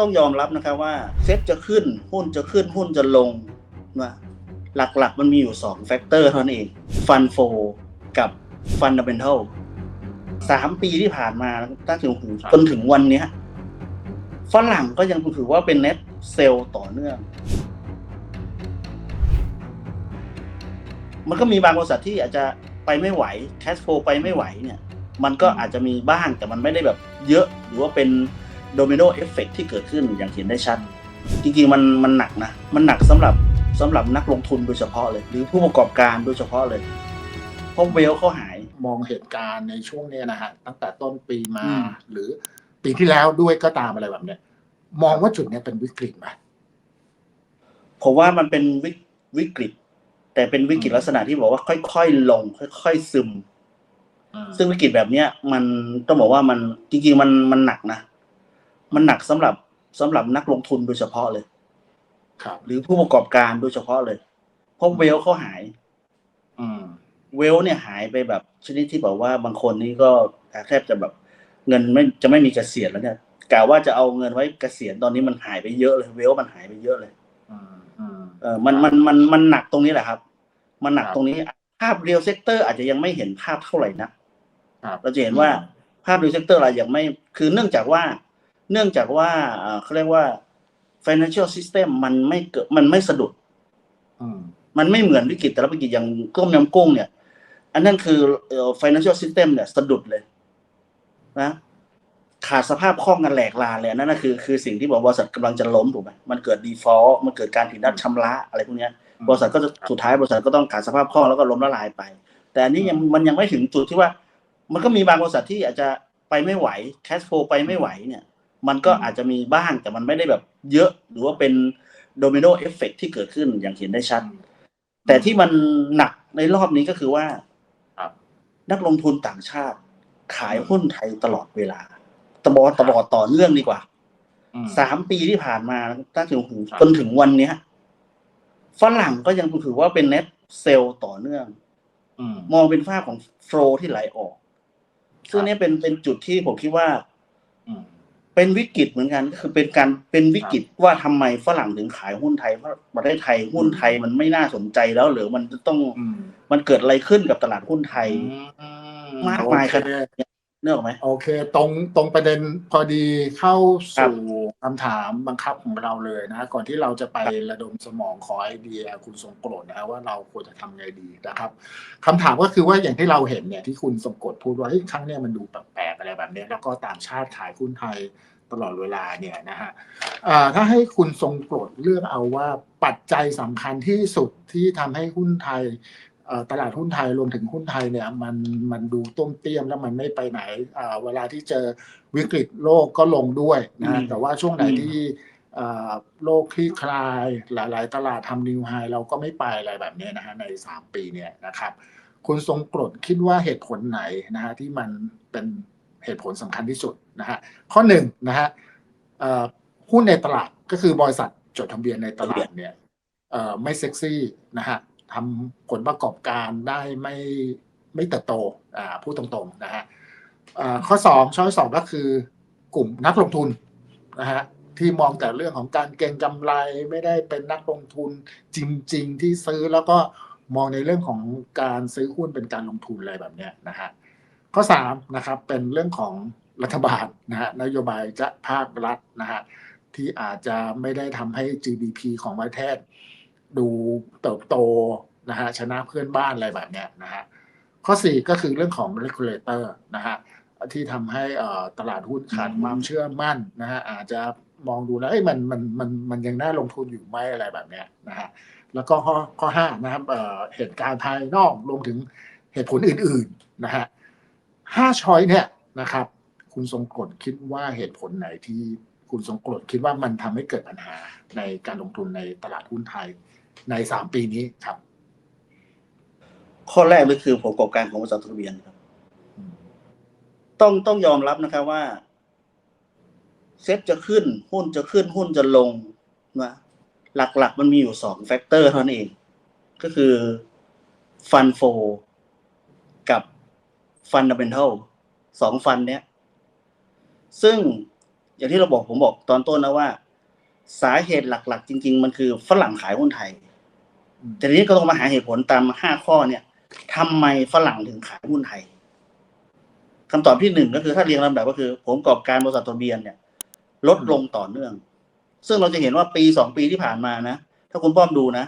ต้องยอมรับนะครับว่าเซ็ตจะขึ้นหุ้นจะขึ้นหุ้นจะลงนะหลักๆ มันมีอยู่2แฟกเตอร์เท่านั้นเองฟันโฟกับฟันดั m เ n นทัลสามปีที่ผ่านมาตั้งถึงจนถึงวันนี้ฝรั่งก็ยังถือว่าเป็นเน็ตเซลล์ต่อเนื่อง มันก็มีบางบริษัทที่อาจจะไปไม่ไหวแคชโฟไปไม่ไหวเนี่ย มันก็อาจจะมีบ้างแต่มันไม่ได้แบบเยอะหรือว่าเป็น โดมิโนเอฟเฟกที่เกิดขึ้นอย่างเห็นได้ชัด จริงๆมันมันหนักนะ มันหนักสำหรับสำหรับนักลงทุนโดยเฉพาะเลย หรือผู้ประกอบการโดยเฉพาะเลยเพราะเวลเขาหายมองเหตุการณ์ในช่วงเนี้ยนะฮะตั้งแต่ต้นปีมาอืมหรือปีที่แล้วด้วยก็ตามอะไรแบบเนี้ยมองว่าจุดเนี้ยเป็นวิกฤตไหมผมว่ามันเป็นวิกวิกฤต แต่เป็นวิกฤตลักษณะที่บอกว่าค่อยๆลง ค่อย ๆ ซึมอืมซึ่งวิกฤตแบบเนี้ย มันต้องบอกว่ามันจริงๆมันมันหนักนะ มันหนักสำหรับสำหรับนักลงทุนโดยเฉพาะเลย ครับ หรือผู้ประกอบการโดยเฉพาะเลย เพราะเวลเขาหาย อืม เวลเนี่ยหายไปแบบชนิดที่แบบว่าบางคนนี่ก็แทบจะแบบเงินไม่จะไม่มีเกษียณแล้วเนี่ยกล่าวว่าจะเอาเงินไว้เกษียณตอนนี้มันหายไปเยอะเลย เวลมันหายไปเยอะเลยอืมอืมเออมันมันมันมันหนักตรงนี้แหละครับ มันหนักครับตรงนี้ ภาพเรียลเซกเตอร์อาจจะยังไม่เห็นภาพเท่าไหร่นะครับเราจะเห็นว่าภาพเรียลเซกเตอร์อะไรยังไม่คือเนื่องจากว่า เนื่องจากว่าเอ่อเขาเรียกว่า financial system มันไม่เกิดมันไม่สะดุดอืมมันไม่เหมือนวิกฤตแต่ละวิกฤตอย่างต้มยำกุ้งเนี่ย อันนั้นคือเอ่อ financial system เนี่ยสะดุดเลย นะขาดสภาพคล่องกันแหลกลาเลยอันนั่นนะคือคือสิ่งที่บอกบริษัทกำลังจะล้มถูกไหมมันเกิด default มันเกิดการผิดนัดชำระอะไรพวกเนี้ยบริษัทก็จะสุดท้ายบริษัทก็ต้องขาดสภาพคล่องแล้วก็ล้มละลายไป แต่อันนี้ยังมันยังไม่ถึงจุดที่ว่า มันก็มีบางบริษัทที่อาจจะไปไม่ไหวแคชโฟไปไม่ไหวเนี่ย มันก็อาจจะมีบ้างแต่มันไม่ได้แบบเยอะ หรือว่าเป็นโดมิโนเอฟเฟกที่เกิดขึ้นอย่างเห็นได้ชัด แต่ที่มันหนักในรอบนี้ก็คือว่าครับนักลงทุนต่างชาติ ขายหุ้นไทยตลอดเวลา ตบอตลอดต่อเนื่องดีกว่าอืมสามปีที่ผ่านมาตั้งถึงครับจนถึงวันเนี้ยฝรั่งก็ยังถือว่าเป็นเน็ตเซลล์ต่อเนื่องอืมมองเป็นภาพของโฟลที่ไหลออก ซึ่งเนี้เป็นเป็นจุดที่ผมคิดว่าอืม เป็นวิกฤตเหมือนกันก็คือเป็นการเป็นวิกฤตว่าทำไมฝรั่งถึงขายหุ้นไทยเพราะประเทศไทยหุ้นไทยมันไม่น่าสนใจแล้ว หรือมันจะต้องอืมมันเกิดอะไรขึ้นกับตลาดหุ้นไทยอืมากมายโอเคขนาดนี้ เนกออกไหมโอเค ตรงตรงประเด็นพอดีเข้าครับสู่คำถามบังคับของเราเลยนะ ก่อนที่เราจะไประดมสมองขอไอเดียคุณทรงโกรธนะฮะว่าเราควรจะทำไงดีนะครับคำถามก็คือว่าอย่างที่เราเห็นเนี่ยที่คุณทรงโกรธพูดว่าเฮ้ยครั้งเนี้ยมันดูแปลกๆอะไรแบบเนี้ยแล้วก็ต่างชาติขายหุ้นไทยตลอดเวลาเนี่ยนะฮะอ่าถ้าให้คุณทรงโกรธเลือกเอาว่าปัจจัยสำคัญที่สุดที่ทำให้หุ้นไทยเอ่อ ตลาดหุ้นไทยรวมถึงหุ้นไทยเนี่ยมันมันดูต้มเตี้ยมแล้วมันไม่ไปไหนอ่าเวลาที่เจอวิกฤตโลกก็ลงด้วยนะอืมแต่ว่าช่วงไหนอืมที่อ่าโลกคลี่คลายหลาย ๆ ตลาดทำนิวไฮเราก็ไม่ไปอะไรแบบเนี้ยนะฮะใน 3 ปีเนี่ยนะครับ คุณทรงกรดคิดว่าเหตุผลไหนนะฮะที่มันเป็นเหตุผลสำคัญที่สุดนะฮะข้อหนึ่งนะฮะเอ่อหุ้นในตลาดก็คือบริษัทจดทะเบียนในตลาดเนี่ยเอ่อไม่เซ็กซี่นะฮะ ทำผลประกอบการได้ไม่ไม่เติบโตอ่าพูดตรงๆนะฮะข้อสองช้อยสองก็คือกลุ่มนักลงทุนนะฮะที่มองแต่เรื่องของการเก็งกำไรไม่ได้เป็นนักลงทุนจริง ๆ ที่ซื้อแล้วก็มองในเรื่องของการซื้อหุ้นเป็นการลงทุนอะไรแบบเนี้ยนะฮะข้อสามนะครับเป็นเรื่องของรัฐบาลนะฮะนโยบายจะภาครัฐนะฮะที่อาจจะไม่ได้ทำให้ GDP ของประเทศ ดูเติบโตนะฮะชนะเพื่อนบ้านอะไรแบบเนี้ยนะฮะข้อ 4 ก็คือเรื่องของ regulator นะฮะที่ทำให้อ่อตลาดหุ้นขาดความเชื่อมั่นนะฮะอาจจะมองดูแล้วเอ้ยมันมันมันมันยังน่าลงทุนอยู่ไหมอะไรแบบเนี้ยนะฮะแล้วก็ข้อข้อห้านะครับเอ่อเหตุการณ์ภายนอกรวมถึงเหตุผลอื่นๆนะฮะห้าช้อยเนี่ยนะครับ คุณทรงกรดคิดว่าเหตุผลไหนที่คุณทรงกรดคิดว่ามันทำให้เกิดปัญหาในการลงทุนในตลาดหุ้นไทย ในสามปีนี้ครับ ข้อแรกเลยคือผลประกอบการของบริษัทจดทะเบียนครับอืมต้องต้องยอมรับนะครับว่า เซ็ตจะขึ้น หุ้นจะขึ้นหุ้นจะลงนะหลักๆ มันมีอยู่สองแฟกเตอร์เท่านั้นเอง ก็คือฟันโฟกับฟันดั m เ n นทัลสองฟันเนี้ย ซึ่งอย่างที่เราบอกผมบอกตอนต้นนะว่า สาเหตุหลัก ๆ จริง ๆ มันคือฝรั่งขายหุ้นไทยอืมแต่ทีนี้ก็ต้องมาหาเหตุผลตามห้าข้อเนี่ยทำไมฝรั่งถึงขายหุ้นไทยคำตอบที่หนึ่งก็คือถ้าเรียงลำดับก็คือผลประกอบการบริษัททะเบียนเนี่ย ลดลงต่อเนื่อง ซึ่งเราจะเห็นว่าปีสองปีที่ผ่านมานะ ถ้าคุณป้อมดูนะ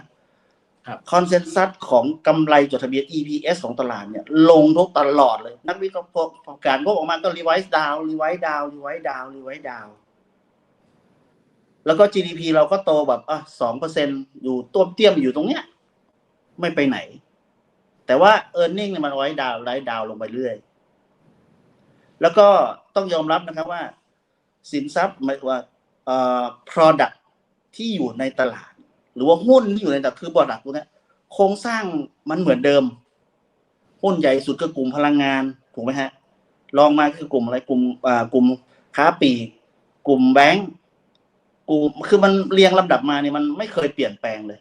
ครับคอนเซนแซสของกำไรจดทะเบียน EPS ของตลาดเนี่ย ลงทุกตลอดเลย นักวิเคราะห์การงบออกมาก็รีไวซ์ดาวรีไวซ์ดาวรีไวซ์ดาวรีไวซ์ดาว แล้วก็ GDP เราก็โตแบบอะสองเปอร์เซ็นอยู่ต้วมเตี้ยมอยู่ตรงเนี้ย ไม่ไปไหน แต่ว่า e a r n i n g เนี่ยมันไว้ดาวไลท์ดาวลงไปเรื่อย แล้วก็ต้องยอมรับนะครับว่า สินทรัพย์หมายว่าเอ่อ product ที่อยู่ในตลาด หรือว่าหุ้นที่อยู่ในตลาดคือ product พวกเนี้ยโครงสร้างมันเหมือนเดิม หุ้นใหญ่สุดก็กลุ่มพลังงานถูกไหมฮะรองมาคือกลุ่มอะไรกลุ่มอ่ากลุ่มค้าปลีกกลุ่มแบงก์ กลุ่มคือมันเรียงลำดับมาเนี่ยมันไม่เคยเปลี่ยนแปลงเลย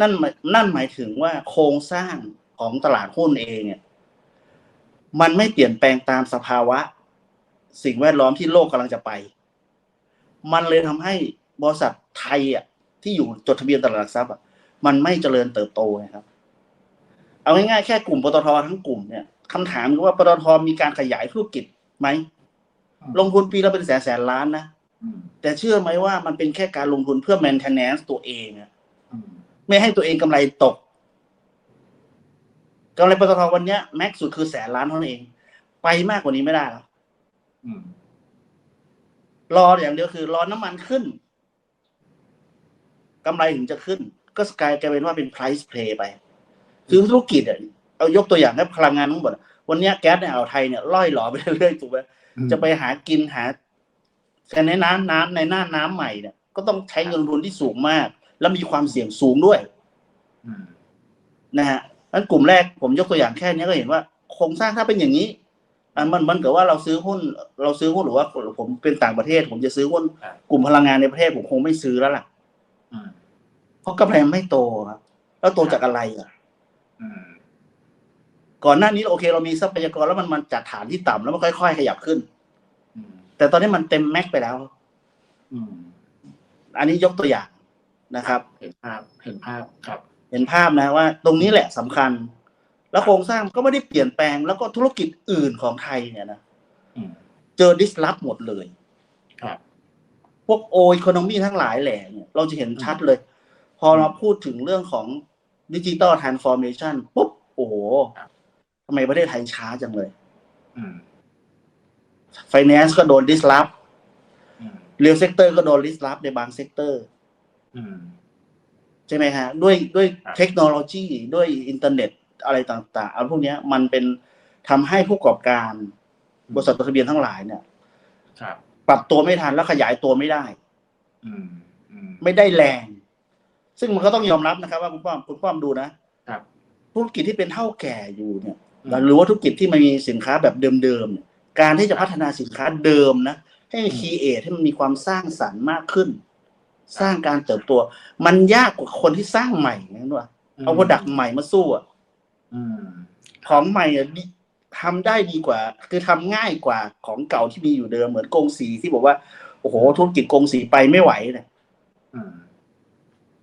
นั่นหมายนั่นหมายถึงว่าโครงสร้างของตลาดหุ้นเองเนี่ยมันไม่เปลี่ยนแปลงตามสภาวะ สิ่งแวดล้อมที่โลกกำลังจะไป มันเลยทำให้บริษัทไทยอะที่อยู่จดทะเบียนตลาดหลักทรัพย์อะมันไม่เจริญเติบโตนะครับ เอาง่ายๆแค่กลุ่มปตททั้งกลุ่มเนี่ยคำถามคือว่าปตทมีการขยายธุรกิจไหมลงทุนปีละเป็นแสนแสนล้านนะอืม แต่เชื่อไหมว่ามันเป็นแค่การลงทุนเพื่อ maintenance ตัวเองอะอืมไม่ให้ตัวเองกำไรตกกำไรปตทวันเนี้ยแม็กสุดคือแสนล้านเท่านั้นเอง ไปมากกว่านี้ไม่ได้แล้วอืมรออย่างเดียวคือ รอน้ำมันขึ้นกำไรถึงจะขึ้น ก็กลายกลายเป็นว่าเป็น price play ไป คือธุรกิจอะเอายกตัวอย่างให้พลังงานทั้งหมดอะวันเนี้ยแก๊สในอ่าวไทยเนี่ยล่อยหลอไปเรื่อยๆถูกไหมจะไปหากินหา แต่ในน้ำน้ำในหน้าน้ำใหม่เนี่ยก็ต้องใช้เงินลงทุนที่สูงมาก แล้วมีความเสี่ยงสูงด้วยอืมนะฮะนั้นกลุ่มแรกผมยกตัวอย่างแค่นี้ก็เห็นว่าโครงสร้างถ้าเป็นอย่างนี้อะมันมันเกิดว่าเราซื้อหุ้น เราซื้อหุ้นหรือว่าผมเป็นต่างประเทศ ผมจะซื้อหุ้นกลุ่มพลังงานในประเทศผมคงไม่ซื้อแล้วล่ะอืมเพราะกำไรมันไม่โตครับแล้วโตจากอะไรอะอืมก่อนหน้านี้โอเค เรามีทรัพยากรแล้วมันมันจากฐานที่ต่ำแล้วมันค่อย ๆ ขยับขึ้นอืม แต่ตอนนี้มันเต็มแม็กไปแล้วอืมอันนี้ยกตัวอย่างนะครับ เห็นภาพเห็นภาพครับ เห็นภาพนะว่า ตรงนี้แหละสำคัญ แล้วโครงสร้างก็ไม่ได้เปลี่ยนแปลง แล้วก็ธุรกิจอื่นของไทยเนี่ยนะอืมเจอดิสลอฟหมดเลย ครับ พวกโอ e คโนมีทั้งหลายแหล่เนี่ยเราจะเห็นชัดเลย พอเราพูดถึงเรื่องของดิจิตอลทรานส์ฟอร์เมชันปุ๊บ โอ้โหครับทำไมประเทศไทยช้าจังเลยอืม ไฟแนนซ์ก็โดนดิสลอฟอืมเรียลเซกเตอร์ก็โดนดิสลอฟในบางเซกเตอร์อืมใช่ไหมฮะ ด้วยด้วยครับเทคโนโลยีด้วยอินเทอร์เน็ตอะไรต่างๆเอาพวกเนี้ยมันเป็นทำให้ผู้ประกอบการบริษัทจดทะเบียนทั้งหลายเนี่ยครับปรับตัวไม่ทันแล้วขยายตัวไม่ได้อืมอืมไม่ได้แรง ซึ่งมันก็ต้องยอมรับนะครับ ว่าคุณป้อมคุณป้อมดูนะครับธุรกิจที่เป็นเท่าแก่อยู่เนี่ยอืมหรือว่าธุรกิจที่มันมีสินค้าแบบเดิมๆเนี่ย การที่จะพัฒนาสินค้าเดิมนะ ให้มันอืมคีเอทให้มันมีความสร้างสรรค์มากขึ้น สร้างการเติบโตมันยากกว่าคนที่สร้างใหม่นะว่าเอาโปรดักต์ใหม่มาสู้อะอืมของใหม่อะดีทำได้ดีกว่า คือทำง่ายกว่าของเก่าที่มีอยู่เดิมเหมือนกงสีที่บอกว่า โอ้โหธุรกิจกงสีไปไม่ไหวเนี่ยอืม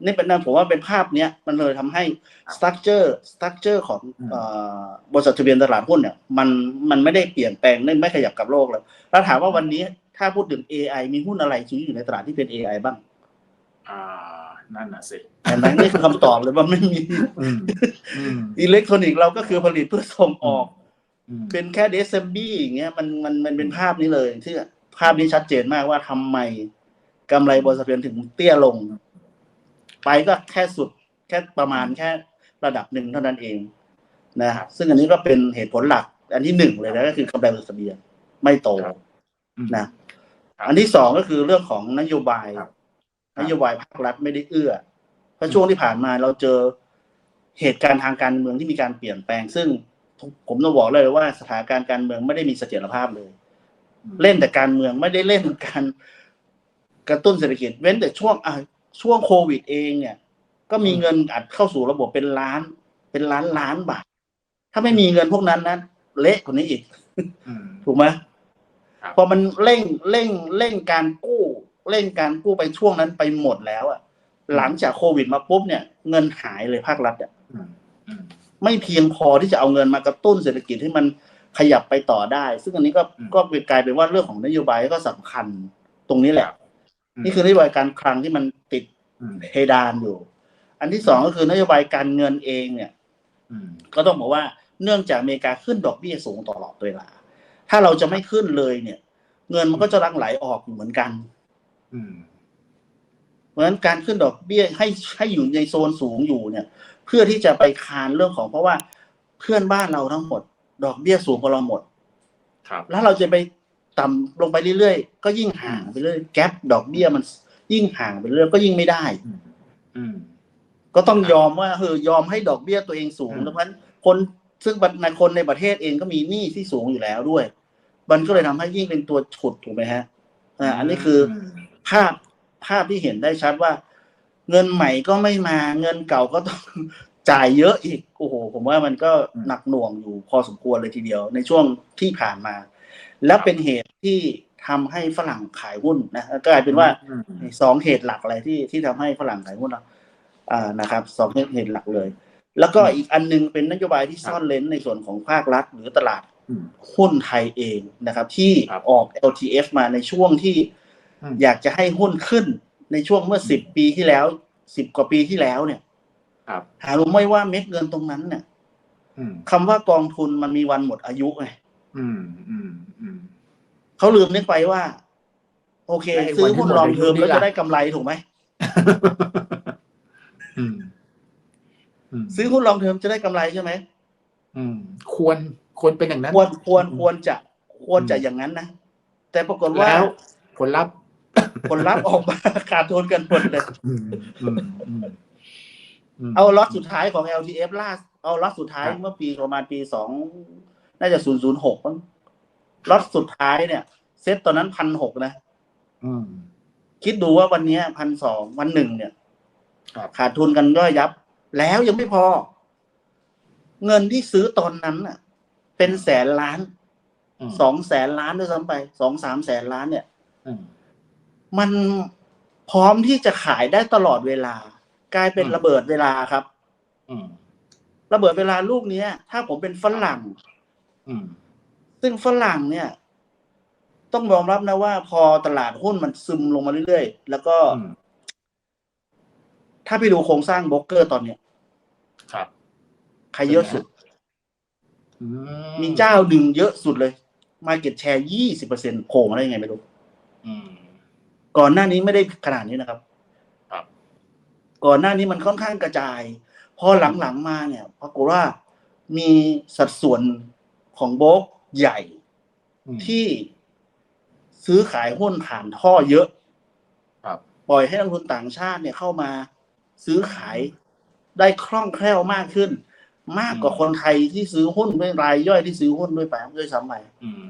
นี่เป็นนั่นผมว่าเป็นภาพเนี้ยมันเลยทำให้สตั๊กเจอร์สตั๊กเจอร์ของอืมเอ่อบริษัททะเบียนตลาดหุ้นเนี่ยมันมันไม่ได้เปลี่ยนแปลงไม่ไม่ขยับกับโลกเลยแล้วถามว่าวันนี้ถ้าพูดถึง AI มีหุ้นอะไรที่อยู่ในตลาดที่เป็น AI บ้าง อ่า นั่นน่ะสิเห็นไหมนี่คือคำตอบเลยว่าไม่มีอืมอืมอิเล็กทรอนิกส์เราก็คือผลิตเพื่อส่งออกอืมเป็นแค่เดซมบี้อย่างเงี้ยมันมันมันเป็นภาพนี้เลยที่ภาพนี้ชัดเจนมากว่าทำไมกำไรบริษัททะเบียนถึงเตี้ยลง ไปก็แค่สุดแค่ประมาณแค่ระดับหนึ่งเท่านั้นเองนะซึ่งอันนี้ก็เป็นเหตุผลหลัก อันที่หนึ่งเลยนะก็คือกำไรบริษัททะเบียนไม่โตครับอืมนะอันที่สองก็คือเรื่องของนโยบายครับนโยบายภาครัฐไม่ได้เอื้อเพราะช่วงที่ผ่านมาเราเจอเหตุการณ์ทางการเมืองที่มีการเปลี่ยนแปลง ซึ่งผมต้องบอกเลยว่าสถานการณ์การเมืองไม่ได้มีเสถียรภาพเลย เล่นแต่การเมืองไม่ได้เล่นการกระตุ้นเศรษฐกิจ เว้นแต่ช่วงอะ ช่วงโควิดเองเนี่ย ก็มีเงินอัดเข้าสู่ระบบเป็นล้าน เป็นล้านล้านบาท ถ้าไม่มีเงินพวกนั้นนะเละกว่านี้อีกอืมถูกไหมครับพอมันเร่งเร่งเร่งการกู้ เร่งการกู้ไปช่วงนั้นไปหมดแล้วอะหลังจากโควิดมาปุ๊บเนี่ย เงินหายเลยภาครัฐอะอืมอืมไม่เพียงพอที่จะเอาเงินมากระตุ้นเศรษฐกิจให้มันขยับไปต่อได้ ซึ่งอันนี้ก็อืมก็เป็นกลายเป็นว่าเรื่องของนโยบายก็สำคัญตรงนี้แหละอืม นี่คือนโยบายการคลังที่มันติดอืมเพดานอยู่ อันที่สองก็คือนโยบายการเงินเองเนี่ยอืมก็ต้องบอกว่าเนื่องจากอเมริกาขึ้นดอกเบี้ยสูงตลอดเวลา ถ้าเราจะไม่ขึ้นเลยเนี่ย เงินมันก็จะรังไหลออกอยู่เหมือนกันอืมเพราะฉะนั้นการขึ้นดอกเบี้ยให้ให้อยู่ในโซนสูงอยู่เนี่ย เพื่อที่จะไปคานเรื่องของเพราะว่าเพื่อนบ้านเราทั้งหมด ดอกเบี้ยสูงกว่าเราหมด ครับ แล้วเราจะไป ต่ำลงไปเรื่อยๆ ก็ยิ่งห่างไปเรื่อยแกลบดอกเบี้ยมัน ยิ่งห่างไปเรื่อยก็ยิ่งไม่ได้ อืมอืมก็ต้องยอมว่าเออยอมให้ดอกเบี้ยตัวเองสูงอืมดังนั้นคนซึ่งในคนในประเทศเองก็มีหนี้ที่สูงอยู่แล้วด้วย มันก็เลยทำให้ยิ่งเป็นตัวฉุดถูกไหมฮะอ่าอันนี้คืออภาพภาพที่เห็นได้ชัดว่า เงินใหม่ก็ไม่มาเงินเก่าก็ต้องจ่ายเยอะอีกโอ้โหผมว่ามันก็หนักหน่วงอยู่พอสมควรเลยทีเดียว ในช่วงที่ผ่านมา และเป็นเหตุที่ทำให้ฝรั่งขายหุ้นนะก็กลายเป็นว่าอืมสองเหตุหลักอะไรที่ที่ทำให้ฝรั่งขายหุ้นเราอ่านะครับสองเหตุหลักเลย แล้วก็อีกอันหนึงเป็นนโยบายที่ซ่อนเลนในส่วนของภาครัฐ หรือตลาดอืมหุ้นไทยเองนะครับ ที่ครับออก LTF มาในช่วงที่อืมอยากจะให้หุ้นขึ้นในช่วงเมื่อสิบปีที่แล้วสิบกว่าปีที่แล้วเนี่ยครับหารู้ไหมว่าเม็ดเงินตรงนั้นเนี่ยอืมคำว่ากองทุนมันมีวันหมดอายุไง อืมอืมอืมเขาลืมนึกไปว่า โอเคไอ้ซื้อวันที่หุ้นหมดลองอายุเทอมนี่แล้วล่ะจะได้กำไรถูกไหมอืมอืมซื้อหุ้นลองเทอมจะได้กำไรใช่ไหมอืม ควรควรเป็นอย่างนั้น ควรควรอืมควรจะควรจะอืมอย่างนั้นนะแต่ปรากฏว่าแล้วผลลัพธ์ ผลลัพธ์ออกมาขาดทุนกันหมดเลยอืมอืมอืมมเอาล็อตสุดท้ายของ LTF ล่าสเอาล็อตสุดท้ายครับเมื่อปีประมาณปีสอง น่าจะศูนย์ศูนย์หกล็อตสุดท้ายเนี่ย เซ็ตตอนนั้นพันหกนะอืมคิดดูว่าวันเนี้พันสองวันหนึ่งเนี่ยครับขาดทุนกันย่อยยับ แล้วยังไม่พอ เงินที่ซื้อตอนนั้นน่ะ เป็นแสนล้านมสองแสนล้านด้วยซ้ำไปสองสามแสนล้านเนี่ยอืมมันพร้อมที่จะขายได้ตลอดเวลา กลายเป็นอืมระเบิดเวลาครับอืมระเบิดเวลาลูกเนี้ยถ้าผมเป็นฝรั่งอืม ซึ่งฝรั่งเนี่ย ต้องยอมรับนะว่า พอตลาดหุ้นมันซึมลงมาเรื่อยๆ แล้วก็อืมถ้าไปดูโครงสร้างโบรกเกอร์ตอนเนี้ยครับใครเยอะสุดอืมีเจ้าหนึ่งเยอะสุดเลย มาเก็ตแชร์ยี่สิบเปอร์เซ็นโผล่มาได้ยังไงไม่รู้อืมก่อนหน้านี้ไม่ได้ขนาดนี้นะครับ ครับ ก่อนหน้านี้มันค่อนข้างกระจาย พอหลังๆมาเนี่ยปรากฏว่ามีสัดส่วน ของโบรกใหญ่อืมที่ซื้อขายหุ้นผ่านท่อเยอะครับปล่อยให้นักลงทุนต่างชาติเนี่ยเข้ามาซื้อขายได้คล่องแคล่วมากขึ้น มากกว่าคนไทยที่ซื้อหุ้นด้วยรายย่อยที่ซื้อหุ้นด้วยไปด้วยซ้ำไปอืม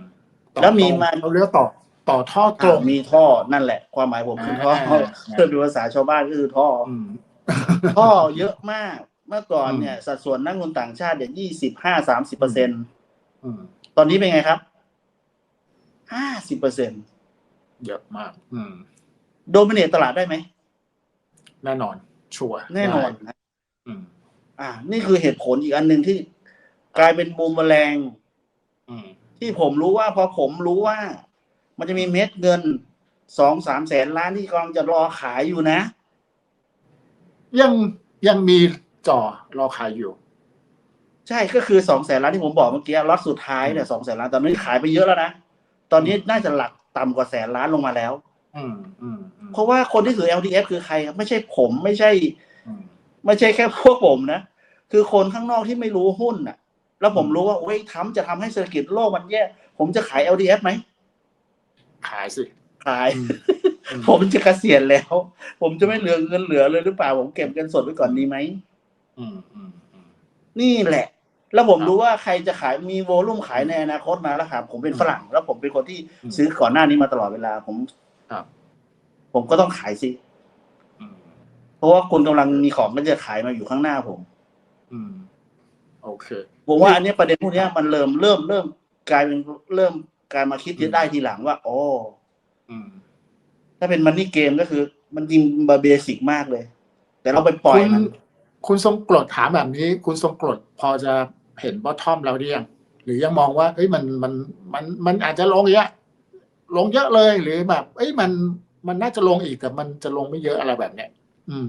แล้วมีมาเขาเรียกต่อต่อท่อตรงอะมีท่อนั่นแหละ ความหมายผมคือท่ออ่าเพื่อเป็นภาษาชาวบ้านก็คือท่อออืมท่อเยอะมาก เมื่อก่อนเนี่ย สัดส่วนนักลงทุนต่างชาติเนี่ยยี่สิบห้าสามสิบเปอร์เซ็นอืม ตอนนี้เป็นไงครับ ห้าสิบเปอร์เซ็นเยอะมาก อืม โดมิเนตตลาดได้ไหม แน่นอน ชัวร์แน่นอนได้นะอืม อ่า นี่คือเหตุผลอีกอันหนึ่งที่กลายเป็นบูมแมลงอืมที่ผมรู้ว่าพอผมรู้ว่า มันจะมีเม็ดเงินสองสามแสนล้านที่กำลังจะรอขายอยู่นะ ยังยังมีจ่อรอขายอยู่ ใช่ก็คือสองแสนล้านที่ผมบอกเมื่อกี้ล็อตสุดท้ายเนี่ยสองแสนล้านตอนนี้ขายไปเยอะแล้วนะตอนนี้น่าจะหลักต่ำกว่าแสนล้านลงมาแล้วอืมอืมอืมเพราะว่าคนที่ถือ LTF คือใครครับไม่ใช่ผมไม่ใช่อืมไม่ใช่แค่พวกผมนะ คือคนข้างนอกที่ไม่รู้หุ้นน่ะ แล้วผมรู้ว่าโอ้ยทำจะทำให้เศรษฐกิจโลกมันแย่ผมจะขาย LTF ไหมขายสิขายอืมอืมผมจะเกษียณแล้ว ผมจะไม่เหลือเงินเหลือเลยหรือเปล่า ผมเก็บเงินสดไว้ก่อนดีไหมอืมอืมอืมนี่แหละ แล้วผมครับรู้ว่าใครจะขายมีโวลุ่มขายในอนาคตมาแล้วครับผมเป็นฝรั่ง แล้วผมเป็นคนที่อืมซื้อก่อนหน้านี้มาตลอดเวลาผมครับผมก็ต้องขายสิอืมเพราะว่าคุณกำลังมีของก็จะขายมาอยู่ข้างหน้าผม อืม โอเคผมว่าอันเนี้ยประเด็นพวกเนี้ยมันเริ่มเริ่มเริ่มกลายเป็นเริ่มการมาคิดที่ได้ทีหลังว่าโอ้อืมถ้าเป็นมันนี่เกมก็คือ มันจริงเบสิกมากเลย แต่เราไปปล่อยคุณมันคุณทรงกรดถามแบบนี้ คุณทรงกรดพอจะ เห็นบอททอมแล้วหรือยังหรือยังมองว่าเอ้ยมันมันมันมันอาจจะลงเยอะลงเยอะเลยหรือแบบเอ้ยมันมันน่าจะลงอีกแต่มันจะลงไม่เยอะอะไรแบบเนี้ยอืม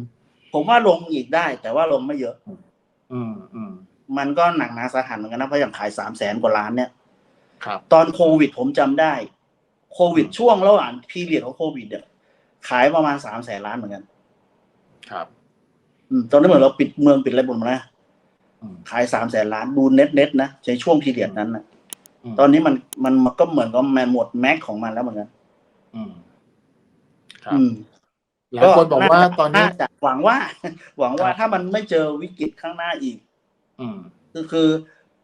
ผมว่าลงอีกได้ แต่ว่าลงไม่เยอะ อืมอืมมันก็หนักหนาสาหัสเหมือนกันนะเพราะอย่างขายสามแสนกว่าล้านเนี่ย ครับ ตอนโควิดผมจำได้ โควิดช่วงระหว่างพีเรียดของโควิดเนี่ยขายประมาณสามแสนล้านเหมือนกัน ครับ อืมตอนนั้นเหมือนเราปิดเมืองปิดอะไรหมดนะอืม ขายสามแสนล้านดูเน็ตเน็ตนะในช่วงพีเรียดนั้นนะอืมตอนนี้มันมันมันก็เหมือนกับแมนหมดแม็กของมันแล้วเหมือนกันอืมครับอืมหลายคนบอกว่าตอนนี้าจะหวังว่า หวังว่าครับถ้ามันไม่เจอวิกฤตข้างหน้าอีก อืมคือคือ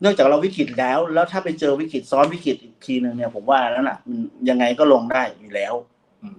เนื่องจากเราวิกฤตแล้ว แล้วถ้าไปเจอวิกฤตซ้อนวิกฤตอีกทีหนึ่งเนี่ยผมว่าแล้วน่ะมันยังไงก็ลงได้อยู่แล้วอืม